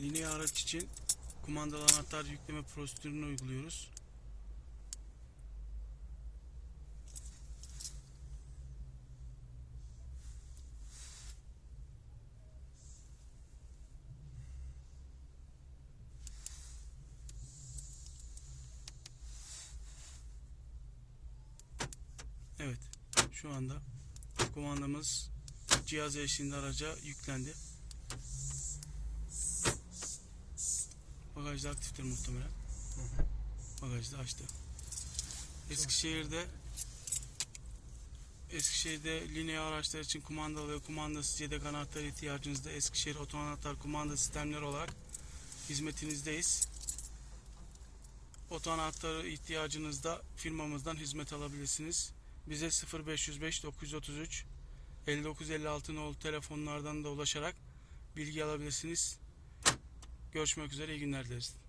Lineer araç için kumandalı anahtar yükleme prosedürünü uyguluyoruz. Evet. Şu anda kumandamız cihaz eşliğinde araca yüklendi. Bagajda aktiftir muhtemelen. Bagajda açtı. Eskişehir'de Eskişehir'de lineer araçlar için kumandalı ve kumandasız yedek anahtar ihtiyacınızda Eskişehir Oto Anahtar Kumanda Sistemleri olarak hizmetinizdeyiz. Oto anahtarı ihtiyacınızda firmamızdan hizmet alabilirsiniz. Bize 0505 933 5956 nolu telefonlardan da ulaşarak bilgi alabilirsiniz. Görüşmek üzere iyi günler dileriz.